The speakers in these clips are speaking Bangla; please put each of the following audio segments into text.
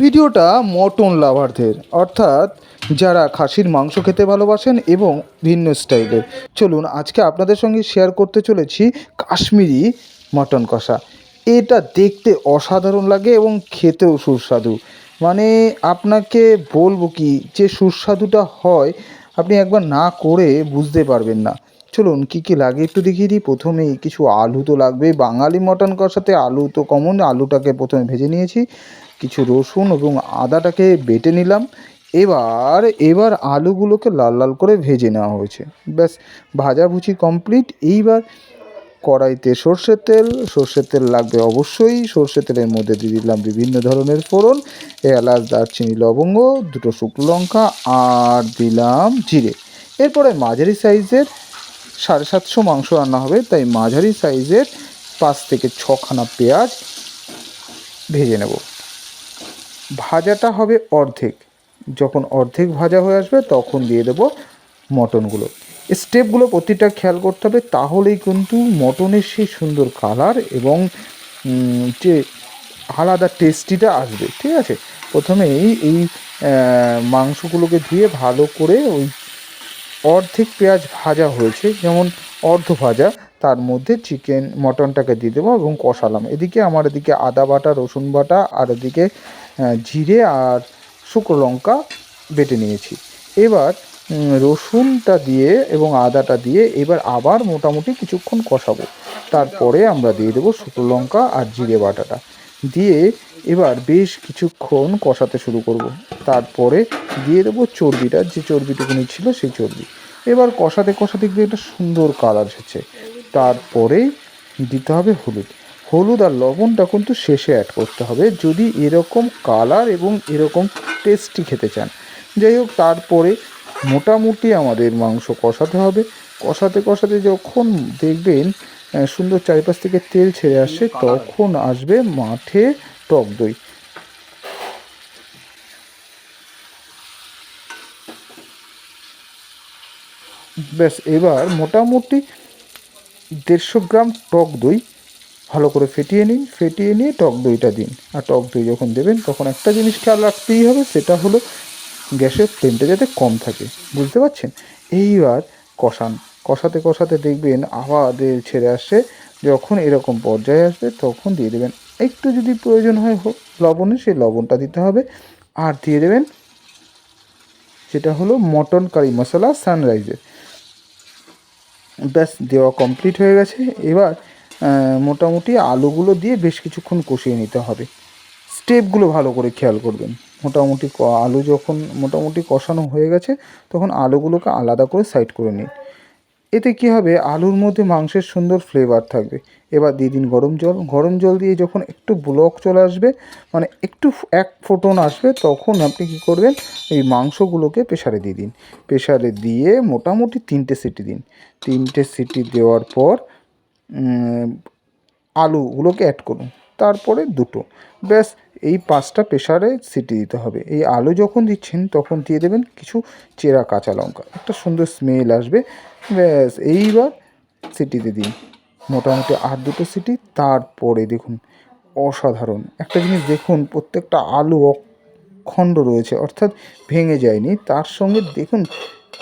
ভিডিওটা মটন লাভারদের অর্থাৎ যারা খাসির মাংস খেতে ভালোবাসেন এবং ভিন্ন স্টাইলের চলুন, আজকে আপনাদের সঙ্গে শেয়ার করতে চলেছি কাশ্মীরি মটন কষা। এটা দেখতে অসাধারণ লাগে এবং খেতেও সুস্বাদু। মানে আপনাকে বলব কি, যে সুস্বাদুটা হয়, আপনি একবার না করে বুঝতে পারবেন না। চলুন, কী কী লাগে একটু দেখিয়ে দিই? প্রথমেই কিছু আলু তো লাগবে। বাঙালি মটন কষাতে আলু তো কমন আলুটাকে প্রথমে ভেজে নিয়েছি। কিছু রসুন এবং আদাটাকে বেটে নিলাম। এবার এবার আলুগুলোকে লাল লাল করে ভেজে নেওয়া হয়েছে। ব্যাস, ভাজাভুজি কমপ্লিট এইবার কড়াইতে সর্ষের তেল। সর্ষের তেল লাগবে অবশ্যই। সর্ষের তেলের মধ্যে দিয়ে দিলাম বিভিন্ন ধরনের ফোড়ন। এলাচ, দারচিনি, লবঙ্গ, দুটো শুকনো লঙ্কা, আর দিলাম জিরে। এরপরে মাঝারি সাইজের সাড়ে সাতশো মাংস রান্না হবে, তাই মাঝারি সাইজের পাঁচ থেকে ছখানা পেঁয়াজ ভেজে নেব। ভাজাটা হবে অর্ধেক। যখন অর্ধেক ভাজা হয়ে আসবে, তখন দিয়ে দেবো মটনগুলো। স্টেপগুলো প্রতিটা খেয়াল করতে হবে, তাহলেই কিন্তু মটনের সেই সুন্দর কালার এবং যে আলাদা টেস্টিটা আসবে, ঠিক আছে? প্রথমেই এই মাংসগুলোকে ধুয়ে ভালো করে ওই অর্ধেক পেঁয়াজ ভাজা হয়েছে, যেমন অর্ধ ভাজা, তার মধ্যে চিকেন মটনটাকে দিয়ে দেবো এবং কষালাম এদিকে আমার এদিকে আদা বাটা, রসুন বাটা, আর এদিকে জিরে আর শুকনো লঙ্কা বেটে নিয়েছি। এবার রসুনটা দিয়ে এবং আদাটা দিয়ে এবার আবার মোটামুটি কিছুক্ষণ কষাবো। তারপরে আমরা দিয়ে দেবো শুকনো লঙ্কা আর জিরে বাটাটা। দিয়ে এবার বেশ কিছুক্ষণ কষাতে শুরু করব। তারপরে দিয়ে দেবো চর্বিটা যে চর্বিটুকুনি ছিল সেই চর্বি। এবার কষাতে কষাতে গিয়ে একটা সুন্দর কালার এসেছে। তারপরে দিতে হবে হলুদ। হলুদ আর লবণটা কিন্তু শেষে অ্যাড করতে হবে। যদি এরকম কালার এবং এরকম টেস্টি খেতে চান। যাই হোক তারপরে মোটামুটি আমাদের মাংস কষাতে হবে। কষাতে কষাতে যখন দেখবেন সুন্দর চারিপাশ থেকে তেল ছেড়ে আসছে তখন আসবে মাঠে টক দই। ব্যাস, এবার মোটামুটি দেড়শো গ্রাম টক দই ভালো করে ফেটিয়ে নিন, ফেটিয়ে নিয়ে টক দইটা দিন। আর টক দই যখন দেবেন, তখন একটা জিনিস খেয়াল রাখতেই হবে, সেটা হলো গ্যাসের ফ্লেমটা যাতে কম থাকে। বুঝতে পারছেন? এইবার কষান। কষাতে কষাতে দেখবেন আবার ছেড়ে আসছে যখন এরকম পর্যায়ে আসবে, তখন দিয়ে দেবেন। একটু যদি প্রয়োজন হয় লবণের সেই লবণটা দিতে হবে। আর দিয়ে দেবেন, সেটা হলো মটন কারি মশলা সানরাইজের ব্যাস, দেওয়া কমপ্লিট হয়ে গেছে। এবার মোটামুটি আলুগুলো দিয়ে বেশ কিছুক্ষণ কষিয়ে নিতে হবে। স্টেপগুলো ভালো করে খেয়াল করবেন। মোটামুটি আলু যখন মোটামুটি কষানো হয়ে গেছে, তখন আলুগুলোকে আলাদা করে সাইড করে নিন। এতে কী হবে? আলুর মধ্যে মাংসের সুন্দর ফ্লেভার থাকবে। এবার দিয়ে দিন গরম জল। গরম জল দিয়ে যখন একটু ব্লক চলে আসবে মানে একটু এক ফোটন আসবে, তখন আপনি কী করবেন? এই মাংসগুলোকে প্রেশারে দিয়ে দিন। প্রেশারে দিয়ে মোটামুটি তিনটে সিটি দিন। তিনটে সিটি দেওয়ার পর আলুগুলোকে অ্যাড করুন। তারপরে দুটো। ব্যাস, এই পাঁচটা প্রেশারে সিটি দিতে হবে। এই আলু যখন দিচ্ছেন, তখন দিয়ে দেবেন কিছু চেরা কাঁচা লঙ্কা। একটা সুন্দর স্মেল আসবে। ব্যাস, এইবার সিটিতে দিন। মোটামুটি আর দুটো সিটি, তারপরে দেখুন, অসাধারণ। একটা জিনিস দেখুন, প্রত্যেকটা আলু অখণ্ড রয়েছে, অর্থাৎ ভেঙে যায়নি। তার সঙ্গে দেখুন,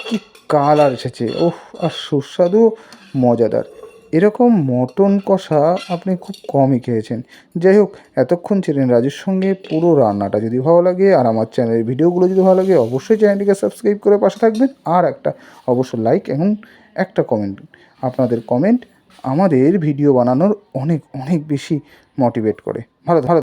কি কালার এসেছে। ওহ, আর সুস্বাদু, মজাদার। এরকম মটন কষা আপনি খুব কমই খেয়েছেন। যাই হোক এতক্ষণ ছিলেন রাজুর সঙ্গে পুরো রান্নাটা যদি ভালো লাগে আর আমার চ্যানেলের ভিডিওগুলো যদি ভালো লাগে, অবশ্যই চ্যানেলটিকে সাবস্ক্রাইব করে পাশে থাকবেন। আর একটা অবশ্য লাইক এবং একটা কমেন্ট। আপনাদের কমেন্ট আমাদের ভিডিও বানানোর অনেক অনেক বেশি মোটিভেট করে। ভালো ভালো